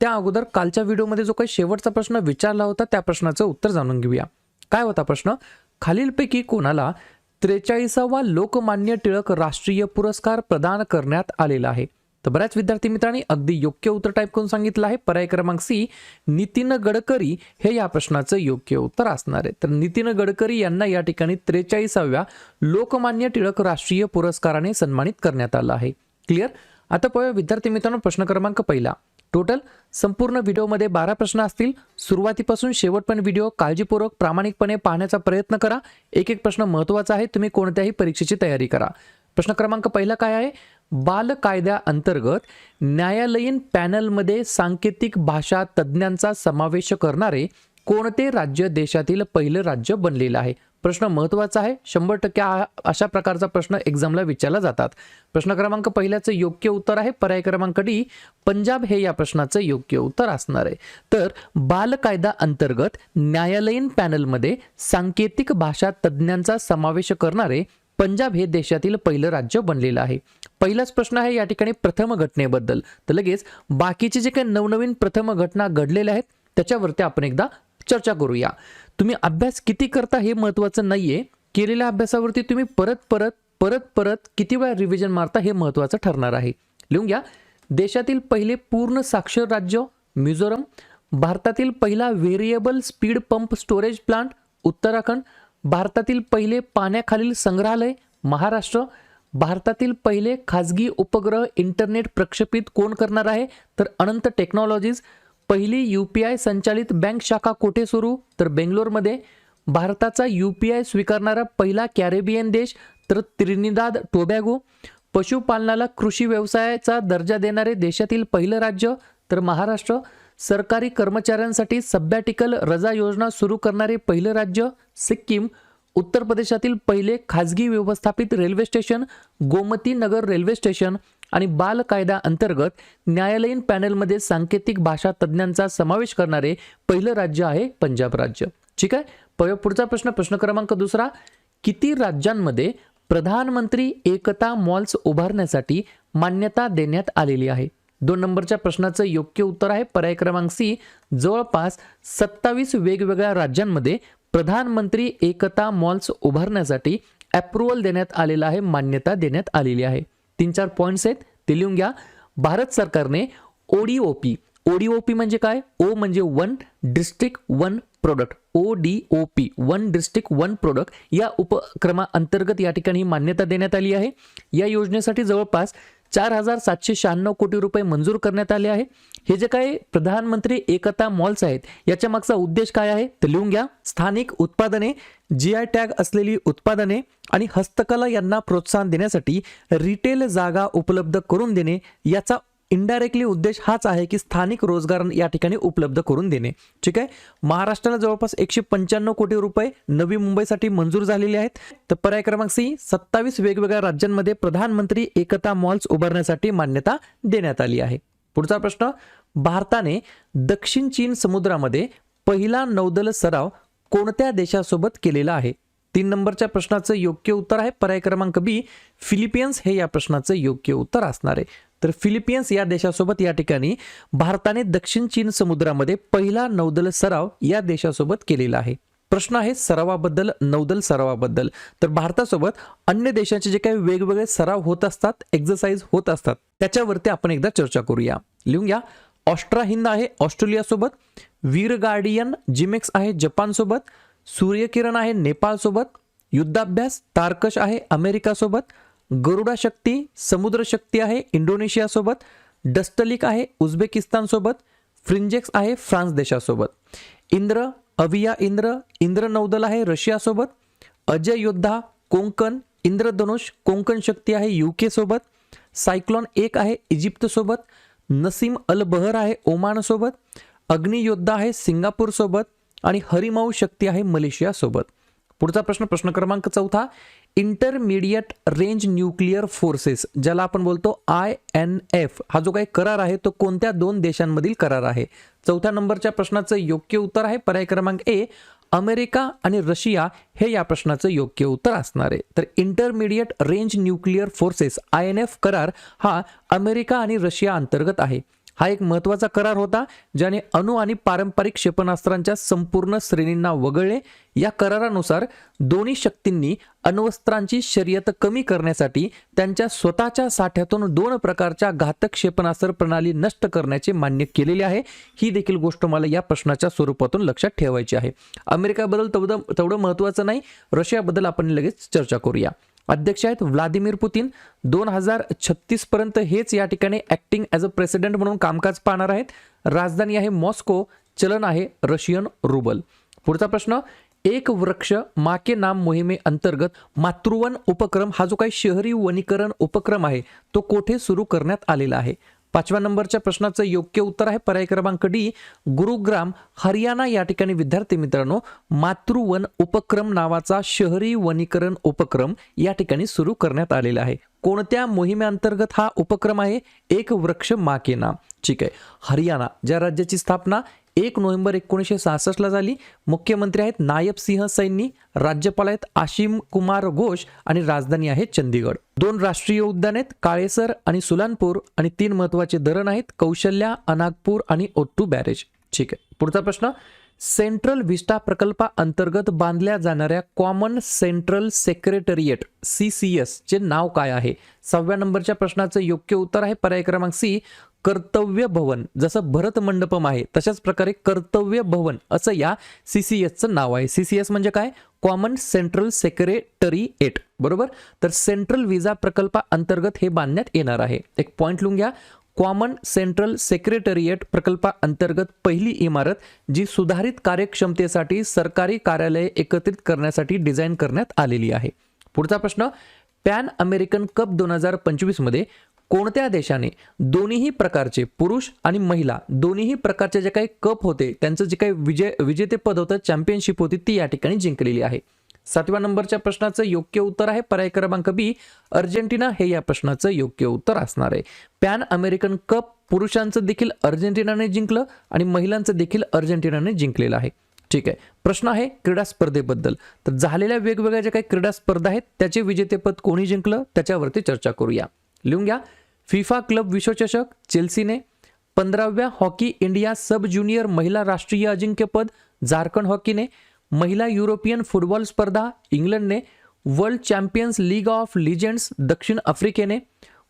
त्या अगोदर कालच्या व्हिडिओमध्ये जो काही शेवटचा प्रश्न विचारला होता त्या प्रश्नाचं उत्तर जाणून घेऊया. काय होता प्रश्न? खालीलपैकी कोणाला त्रेचाळीसावा लोकमान्य टिळक राष्ट्रीय पुरस्कार प्रदान करण्यात आलेला आहे? तर बऱ्याच विद्यार्थी मित्रांनी अगदी योग्य उत्तर टाईप करून सांगितलं आहे. पर्याय क्रमांक सी नितीन गडकरी हे या प्रश्नाचं योग्य उत्तर असणार आहे. तर नितीन गडकरी यांना या ठिकाणी त्रेचाळीसाव्या लोकमान्य टिळक राष्ट्रीय पुरस्काराने सन्मानित करण्यात आलं आहे. क्लिअर आता पाहूया विद्यार्थी मित्रांनो प्रश्न क्रमांक पहिला. टोटल संपूर्ण व्हिडिओमध्ये बारा प्रश्न असतील. सुरुवातीपासून शेवटपर्यंत व्हिडिओ काळजीपूर्वक प्रामाणिकपणे पाहण्याचा प्रयत्न करा. एक एक प्रश्न महत्त्वाचा आहे तुम्ही कोणत्याही परीक्षेची तयारी करा. प्रश्न क्रमांक पहिला काय आहे? बाल कायद्याअंतर्गत न्यायालयीन पॅनलमध्ये सांकेतिक भाषा तज्ज्ञांचा समावेश करणारे कोणते राज्य देशातील पहिलं राज्य बनलेलं आहे? प्रश्न महत्त्वाचा आहे. शंभर टक्के अशा प्रकारचा प्रश्न एक्झामला विचारला जातात. प्रश्न क्रमांक पहिल्याचं योग्य उत्तर आहे. पर्याय क्रमांक डी पंजाब हे या प्रश्नाचं योग्य उत्तर असणार आहे. तर बाल कायदा अंतर्गत न्यायालयीन पॅनलमध्ये सांकेतिक भाषा तज्ज्ञांचा समावेश करणारे पंजाब हे देशातील पहिलं राज्य बनलेलं आहे. पहिलाच प्रश्न आहे या ठिकाणी प्रथम घटनेबद्दल. तर लगेच बाकीचे जे काही नवनवीन प्रथम घटना घडलेल्या आहेत त्याच्यावरती आपण एकदा चर्चा करूया. तुम्ही अभ्यास किती करता हे महत्त्वाचं आहे केलेल्या अभ्यासावरती तुम्ही परत परत परत परत किती वेळा रिव्हिजन मारता हे महत्त्वाचं ठरणार आहे. लिहून घ्या. देशातील पहिले पूर्ण साक्षर राज्य मिझोरम. भारतातील पहिला variable speed pump storage plant Uttarakhand. भारतातील पहिले पाण्याखालील संग्रहालय महाराष्ट्र. भारतातील पहिले खाजगी उपग्रह इंटरनेट प्रक्षेपित कोण करणार आहे? तर अनंत टेक्नॉलॉजीज पहिली यू पी आय संचालित बँक शाखा कोठे सुरू? तर बेंगलोरमध्ये. भारताचा यू पी आय स्वीकारणारा पहिला कॅरेबियन देश तर त्रिनिदाद टोबॅगो. पशुपालनाला कृषी व्यवसायाचा दर्जा देणारे देशातील पहिलं राज्य तर महाराष्ट्र. सरकारी कर्मचाऱ्यांसाठी सब्बॅटिकल रजा योजना सुरू करणारे पहिलं राज्य सिक्कीम. उत्तर प्रदेशातील पहिले खाजगी व्यवस्थापित railway station Gomti Nagar railway station. आणि बाल कायदा अंतर्गत न्यायालयीन पॅनलमध्ये सांकेतिक भाषा तज्ज्ञांचा समावेश करणारे पहिलं राज्य आहे पंजाब राज्य. ठीक आहे? पुढचा प्रश्न प्रश्न क्रमांक दुसरा. किती राज्यांमध्ये प्रधानमंत्री एकता मॉल्स उभारण्यासाठी मान्यता देण्यात आलेली आहे? दोन नंबरच्या प्रश्नाचं योग्य उत्तर आहे पर्याय क्रमांक सी. जवळपास सत्तावीस वेगवेगळ्या राज्यांमध्ये प्रधानमंत्री एकता मॉल्स उभारण्यासाठी अप्रुव्हल देण्यात आलेलं आहे मान्यता देण्यात आलेली आहे. तीन चार पॉईंट्स आहेत ते लिहून घ्या. भारत सरकारने ओडीओपी ओडीओपी म्हणजे काय? ओ म्हणजे one district one product O D O P one district one product या उपक्रमाअंतर्गत या ठिकाणी मान्यता देण्यात आली आहे. या योजनेसाठी जवळपास चार हजार सातशे शहाण्णव कोटी रुपये मंजूर करण्यात आले आहे. हे जे काही प्रधानमंत्री एकता मॉल्स आहेत याच्या मागचा उद्देश काय आहे तर लिहून घ्या. स्थानिक उत्पादने जी आय टॅग असलेली उत्पादने आणि हस्तकला यांना प्रोत्साहन देण्यासाठी रिटेल जागा उपलब्ध करून देणे याचा इनडायरेक्टली उद्देश हाच आहे की स्थानिक रोजगार या ठिकाणी उपलब्ध करून देणे. ठीक आहे? महाराष्ट्राला जवळपास एकशे पंच्याण्णव कोटी रुपये नवी मुंबईसाठी मंजूर झालेले आहेत. तर पर्याय क्रमांक सी सत्तावीस वेगवेगळ्या राज्यांमध्ये प्रधानमंत्री एकता मॉल्स उभारण्यासाठी मान्यता देण्यात आली आहे. पुढचा प्रश्न भारताने दक्षिण चीन समुद्रामध्ये पहिला नौदल सराव कोणत्या देशासोबत केलेला आहे? तीन नंबरच्या प्रश्नाचं योग्य उत्तर आहे. पर्याय क्रमांक बी फिलिपियन्स हे या प्रश्नाचं योग्य उत्तर असणार आहे. तर फिलिपियन्स या देशासोबत या ठिकाणी भारताने दक्षिण चीन समुद्रामध्ये पहिला नौदल सराव या देशासोबत केलेला आहे. प्रश्न आहे सरावाबद्दल नौदल सरावाबद्दल. तर भारतासोबत अन्य देशांचे जे काही वेगवेगळे सराव होत असतात एक्झरसाइज होत असतात त्याच्यावरती आपण एकदा चर्चा करूया. लिहून घ्या. ऑस्ट्रा हिंद आहे ऑस्ट्रेलियासोबत. वीर गार्डियन जिमेक्स आहे जपानसोबत. सूर्यकिरण आहे नेपाळसोबत. युद्धाभ्यास तारकश आहे अमेरिकासोबत. गरुडा शक्ती समुद्र शक्ती आहे इंडोनेशियासोबत डस्टलिक आहे उझबेकिस्तानसोबत फ्रिंजेक्स आहे फ्रान्स देशासोबत. इंद्र अविया इंद्र इंद्र नौदल आहे रशियासोबत अजय योद्धा कोंकण इंद्रधनुष कोंकण शक्ती आहे युके सोबत सायक्लॉन एक आहे इजिप्तसोबत नसीम अल बहर आहे ओमानसोबत अग्नियोद्धा आहे सिंगापूरसोबत आणि हरिमाऊ शक्ती आहे मलेशियासोबत. पुढचा प्रश्न प्रश्न क्रमांक चौथा इंटरमिडिएट रेंज न्यूक्लिअर फोर्सेस ज्याला आपण बोलतो आय एन एफ हा जो काही करार आहे तो कोणत्या दोन देशांमधील करार आहे? चौथ्या नंबरच्या प्रश्नाचं योग्य उत्तर आहे पर्याय क्रमांक ए अमेरिका आणि रशिया हे या प्रश्नाचं योग्य उत्तर असणार आहे. तर intermediate range nuclear forces I N F करार हा अमेरिका आणि रशिया अंतर्गत आहे. हा एक महत्त्वाचा करार होता ज्याने अणु आणि पारंपरिक क्षेपणास्त्रांच्या संपूर्ण श्रेणींना वगळले. या करारानुसार दोन्ही शक्तींनी अण्वस्त्रांची शर्यत कमी करण्यासाठी त्यांच्या स्वतःच्या साठ्यातून दोन प्रकारच्या घातक क्षेपणास्त्र प्रणाली नष्ट करण्याचे मान्य केलेले आहे. ही देखील गोष्ट मला या प्रश्नाच्या स्वरूपातून लक्षात ठेवायची आहे. अमेरिकाबद्दल तेवढं तेवढं महत्त्वाचं नाही. रशियाबद्दल आपण लगेच चर्चा करूया. अध्यक्ष आहेत व्लादिमीर पुतीन. दोन हजार छत्तीस पर्यंत हेच या ठिकाणी ऍक्टिंग ॲज अ प्रेसिडेंट म्हणून कामकाज पाहणार आहेत. राजधानी आहे मॉस्को चलन आहे रशियन रुबल. पुढचा प्रश्न एक वृक्ष माके नाम मोहिमे अंतर्गत मातृवन उपक्रम हा जो काही शहरी वनीकरण उपक्रम आहे तो कोठे सुरू करण्यात आलेला आहे? पाचव्या नंबरच्या प्रश्नाचं योग्य उत्तर आहे. पर्याय क्रमांक डी गुरुग्राम हरियाणा या ठिकाणी विद्यार्थी मित्रांनो मातृवन उपक्रम नावाचा शहरी वनीकरण उपक्रम या ठिकाणी सुरू करण्यात आलेला आहे. कोणत्या मोहिमेअंतर्गत हा उपक्रम आहे? एक वृक्ष माकेना ठीक आहे. हरियाणा ज्या राज्याची स्थापना एक नोव्हेंबर एकोणीसशे सहासष्टला झाली. मुख्यमंत्री आहेत नायब सिंह सैनी राज्यपाल आहेत आशिम कुमार घोष आणि राजधानी आहे चंदीगड दोन राष्ट्रीय उद्यान आहेत काळेसर आणि सुलानपूर आणि तीन महत्त्वाचे धरण आहेत कौशल्या अनागपूर आणि ओट्टू बॅरेज. ठीक आहे पुढचा प्रश्न. सेंट्रल विस्टा प्रकल्पा अंतर्गत बांधल्या जाणाऱ्या common central secretariat C C S चे नाव काय आहे? सहाव्या नंबरच्या प्रश्नाचं योग्य उत्तर आहे पर्याय क्रमांक सी कर्तव्य भवन जसं भरत मंडपम आहे तशाच प्रकारे कर्तव्य भवन असं या सी सी एसचं नाव आहे. सी सी एस म्हणजे काय? कॉमन सेंट्रल सेक्रेटरी एट बरोबर? तर सेंट्रल विजा प्रकल्पा अंतर्गत हे बांधण्यात येणार आहे. एक पॉईंट लिहून घ्या. कॉमन सेंट्रल सेक्रेटरिएट प्रकल्पा अंतर्गत पहिली इमारत जी सुधारित कार्यक्षमतेसाठी सरकारी कार्यालये एकत्रित करण्यासाठी डिझाईन करण्यात आलेली आहे. पुढचा प्रश्न पॅन अमेरिकन कप दोन हजार पंचवीसमध्ये कोणत्या देशाने दोन्हीही प्रकारचे पुरुष आणि महिला दोन्हीही प्रकारचे जे काही कप होते त्यांचं जे काही विजय विजेतेपद होतं चॅम्पियनशिप होती ती या ठिकाणी जिंकलेली आहे. सातव्या नंबरच्या प्रश्नाचं योग्य उत्तर आहे पर्याय क्रमांक बी. अर्जेंटिना हे या प्रश्नाचं योग्य उत्तर असणार आहे. पॅन अमेरिकन कप पुरुषांचं देखील अर्जेंटिनाने जिंकलं आणि महिलांचं देखील अर्जेंटिनाने जिंकलेलं आहे. ठीक आहे. प्रश्न आहे क्रीडा स्पर्धेबद्दल. तर झालेल्या वेगवेगळ्या ज्या काही क्रीडा स्पर्धा आहेत त्याचे विजेतेपद कोणी जिंकलं? त्याच्यावरती चर्चा करूया. लिहून घ्या फिफा क्लब विश्वचषक चेल्सीने पंधराव्या हॉकी इंडिया सब ज्युनियर महिला राष्ट्रीय अजिंक्यपद झारखंड हॉकीने महिला युरोपियन फुटबॉल स्पर्धा इंग्लंडने world champions league of legends दक्षिण आफ्रिकेने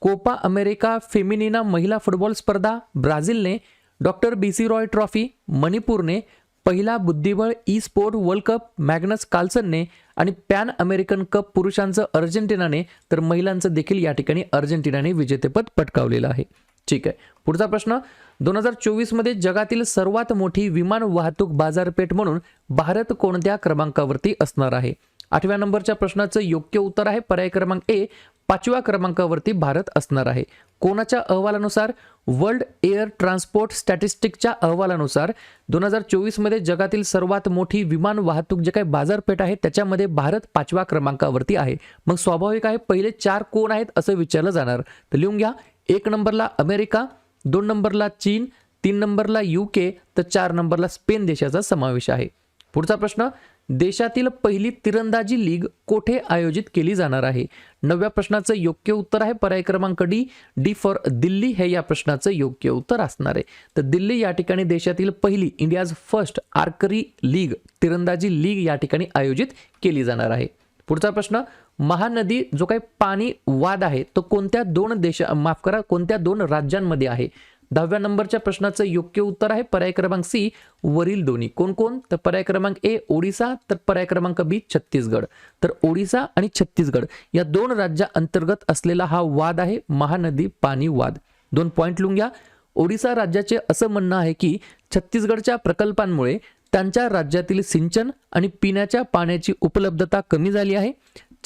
कोपा अमेरिका फेमिनिना महिला फुटबॉल स्पर्धा ब्राझीलने doctor B C Roy trophy मणिपूरने पहिला बुद्धिबळ E sport world cup, Magnus कार्लसनने आणि पॅन अमेरिकन कप पुरुषांचं अर्जेंटिनाने तर महिलांचं देखील या ठिकाणी अर्जेंटिनाने विजेतेपद पटकावलेलं आहे. ठीक आहे. पुढचा प्रश्न दोन हजार चोवीसमध्ये जगातील सर्वात मोठी विमान वाहतूक बाजारपेठ म्हणून भारत कोणत्या क्रमांकावरती असणार आहे? आठव्या नंबरच्या प्रश्नाचं योग्य उत्तर आहे. पर्याय क्रमांक ए पाचव्या क्रमांकावरती भारत असणार आहे. कोणाच्या अहवालानुसार वर्ल्ड एअर ट्रान्सपोर्ट स्टॅटिस्टिकच्या अहवालानुसार दोन हजार चोवीसमध्ये जगातील सर्वात मोठी विमान वाहतूक जे काही बाजारपेठ आहे त्याच्यामध्ये भारत पाचव्या क्रमांकावरती आहे. मग स्वाभाविक आहे पहिले चार कोण आहेत असं विचारलं जाणार. तर लिहून घ्या. एक नंबरला अमेरिका दोन नंबरला चीन तीन नंबरला यू के तर चार नंबरला स्पेन देशाचा समावेश आहे. पुढचा प्रश्न देशातील पहिली तिरंदाजी लीग कोठे आयोजित केली जाणार आहे? नव्या प्रश्नाचं योग्य उत्तर आहे पर्याय क्रमांक डी डी फॉर दिल्ली हे या प्रश्नाचं योग्य उत्तर असणार आहे. तर दिल्ली या ठिकाणी देशातील पहिली इंडियाज फर्स्ट आर्करी लीग तिरंदाजी लीग या ठिकाणी आयोजित केली जाणार आहे. पुढचा प्रश्न महानदी जो काही पाणी वाद आहे तो कोणत्या दोन देशा माफ करा कोणत्या दोन राज्यांमध्ये आहे? दहाव्या नंबरच्या प्रश्नाचं योग्य उत्तर आहे पर्याय क्रमांक सी वरील दोन्ही. कोण कोण? तर पर्याय क्रमांक ए ओडिसा तर पर्याय क्रमांक बी छत्तीसगड. तर ओडिसा आणि छत्तीसगड या दोन राज्या अंतर्गत असलेला हा वाद आहे महानदी पाणी वाद. दोन पॉईंट लिहून घ्या. ओडिसा राज्याचे असं म्हणणं आहे की छत्तीसगडच्या प्रकल्पांमुळे त्यांच्या राज्यातील सिंचन आणि पिण्याच्या पाण्याची उपलब्धता कमी झाली आहे.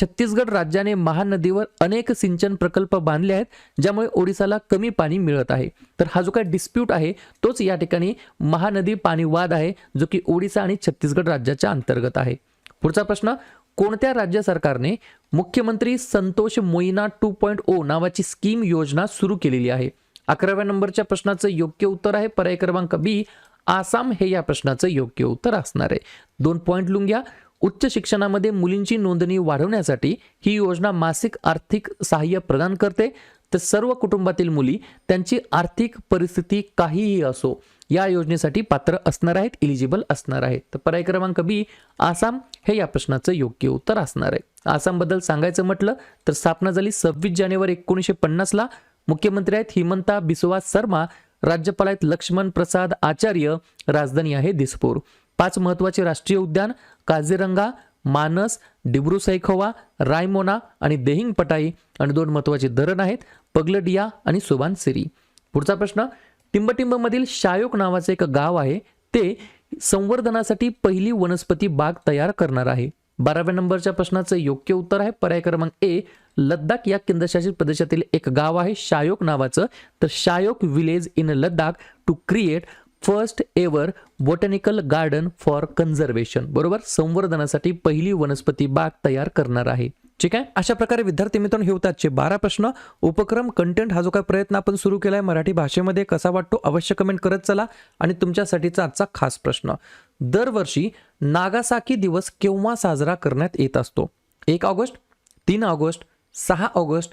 छत्तीसगड राज्याने महानदीवर अनेक सिंचन प्रकल्प बांधले आहेत ज्यामुळे ओडिसाला कमी पाणी मिळत आहे. तर हा जो काही डिस्प्यूट आहे तोच या ठिकाणी महानदी पाणी वाद आहे जो की ओडिसा आणि छत्तीसगड राज्याच्या अंतर्गत आहे. पुढचा प्रश्न कोणत्या राज्य सरकारने मुख्यमंत्री Santosh Moina two point O नावाची स्कीम योजना सुरू केलेली आहे? अकराव्या नंबरच्या प्रश्नाचं योग्य उत्तर आहे पर्याय क्रमांक बी आसाम हे या प्रश्नाचं योग्य उत्तर असणार आहे. दोन पॉईंट लिहून घ्या उच्च शिक्षणामध्ये मुलींची नोंदणी वाढवण्यासाठी ही योजना मासिक आर्थिक सहाय्य प्रदान करते. तर सर्व कुटुंबातील मुली त्यांची आर्थिक परिस्थिती काहीही असो या योजनेसाठी पात्र असणार आहेत इलिजिबल असणार आहेत. तर पर्याय क्रमांक बी आसाम. हे या प्रश्नाचं योग्य उत्तर असणार आहे. आसामबद्दल सांगायचं म्हटलं तर स्थापना झाली सव्वीस जानेवारी एकोणीसशे पन्नासला मुख्यमंत्री आहेत हिमंता बिस्वा शर्मा राज्यपाल आहेत लक्ष्मण प्रसाद आचार्य राजधानी आहे दिसपूर. पाच महत्त्वाचे राष्ट्रीय उद्यान काझीरंगा मानस डिब्रू सैखोवा रायमोना आणि देहिंग पटाई आणि दोन महत्त्वाचे धरण आहेत पगलडिया आणि सुबानसिरी पुढचा प्रश्न टिंबटिंबमधील शायोक नावाचं एक गाव आहे ते संवर्धनासाठी पहिली वनस्पती बाग तयार करणार आहे. बाराव्या नंबरच्या प्रश्नाचं योग्य उत्तर आहे पर्याय क्रमांक ए लद्दाख या केंद्रशासित प्रदेशातील एक गाव आहे शायोक नावाचं. तर Shayok village in Ladakh to create first ever botanical garden for conservation बरोबर? संवर्धनासाठी पहिली वनस्पती बाग तयार करणार आहे. ठीक आहे? अशा प्रकारे विद्यार्थी मित्रांनो हे होते आजचे बारा प्रश्न. उपक्रम कंटेंट हा जो काय प्रयत्न आपण सुरू केला आहे मराठी भाषेमध्ये कसा वाटतो अवश्य कमेंट करत चला. आणि तुमच्यासाठीचा आजचा खास प्रश्न. दरवर्षी नागासाकी दिवस केव्हा साजरा करण्यात येत असतो? एक ऑगस्ट तीन ऑगस्ट सहा ऑगस्ट